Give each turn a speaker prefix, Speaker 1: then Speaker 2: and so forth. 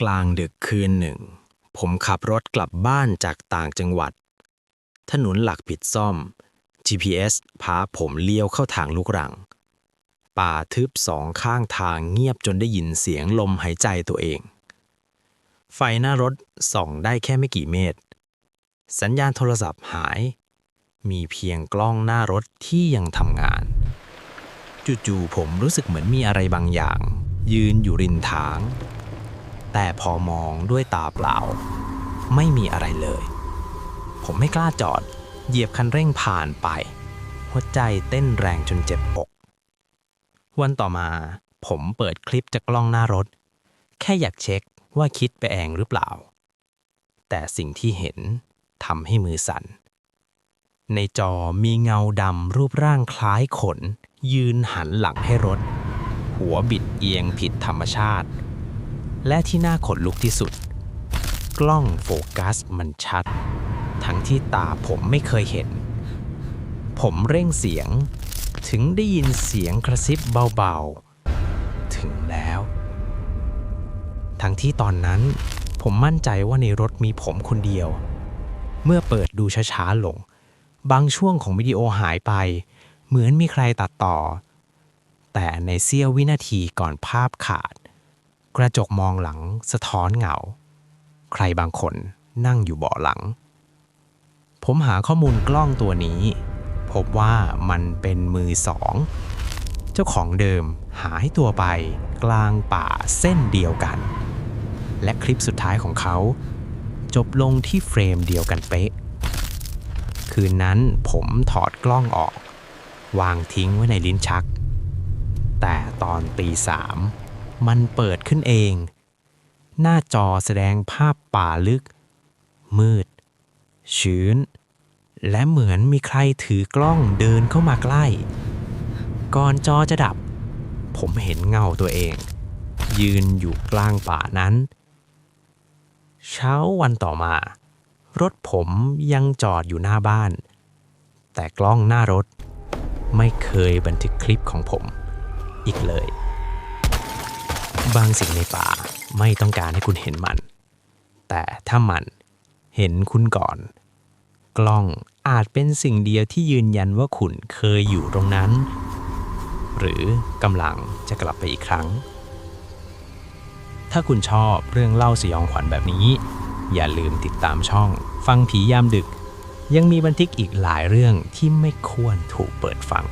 Speaker 1: กลางดึกคืนหนึ่ง ผมขับรถกลับบ้านจากต่างจังหวัด ถนนหลักผิดซ่อม GPS พาผมเลี้ยวเข้าทางลูกรัง ป่าทึบสองข้างทางเงียบจนได้ยินเสียงลมหายใจตัวเอง ไฟหน้ารถส่องได้แค่ไม่กี่เมตร สัญญาณโทรศัพท์หาย มีเพียงกล้องหน้ารถที่ยังทำงาน จู่ๆผมรู้สึกเหมือนมีอะไรบางอย่าง ยืนอยู่ริมทาง แต่พอมองด้วยตาเปล่า ไม่มีอะไรเลย ผมไม่กล้าจอด เหยียบคันเร่งผ่านไป หัวใจเต้นแรงจนเจ็บอก วันต่อมา ผมเปิดคลิปจากกล้องหน้ารถ แค่อยากเช็คว่าคิดไปเองหรือเปล่า แต่สิ่งที่เห็นทำให้มือสั่น ในจอมีเงาดำรูปร่างคล้ายขน ยืนหันหลังให้รถ หัวบิดเอียงผิดธรรมชาติ และที่น่าขนลุกที่สุด กล้องโฟกัสมันชัด ทั้งที่ตาผมไม่เคยเห็น ผมเร่งเสียง ถึงได้ยินเสียงกระซิบเบาๆ ถึงแล้ว ทั้งที่ตอนนั้นผมมั่นใจว่าในรถมีผมคนเดียว เมื่อเปิดดูช้าๆลง บางช่วงของวิดีโอหายไป เหมือนมีใครตัดต่อ แต่ในเสี้ยววินาทีก่อนภาพขาด กระจกมองหลังสะท้อนเงา ใครบางคนนั่งอยู่เบาะหลัง ผมหาข้อมูลกล้องตัวนี้ พบว่ามันเป็นมือสอง เจ้าของเดิมหายตัวไปกลางป่าเส้นเดียวกัน และคลิปสุดท้ายของเขา จบลงที่เฟรมเดียวกันเป๊ะ คืนนั้นผมถอดกล้องออก วางทิ้งไว้ในลิ้นชัก แต่ตอนตีสาม มันเปิดขึ้นเอง หน้าจอแสดงภาพป่าลึก มืด ชื้น และเหมือนมีใครถือกล้องเดินเข้ามาใกล้ ก่อนจอจะดับ ผมเห็นเงาตัวเอง ยืนอยู่กลางป่านั้น เช้าวันต่อมา รถผมยังจอดอยู่หน้าบ้าน แต่กล้องหน้ารถไม่เคยบันทึกคลิปของผมอีกเลย บางสิ่งในป่าไม่ต้องการให้คุณเห็นมัน แต่ถ้ามันเห็นคุณก่อน กล้องอาจเป็นสิ่งเดียวที่ยืนยันว่าคุณเคยอยู่ตรงนั้น หรือกำลังจะกลับไปอีกครั้ง ถ้าคุณชอบเรื่องเล่าสยองขวัญแบบนี้ อย่าลืมติดตามช่อง ฟังผียามดึก ยังมีบันทึกอีกหลายเรื่องที่ไม่ควรถูกเปิดฟัง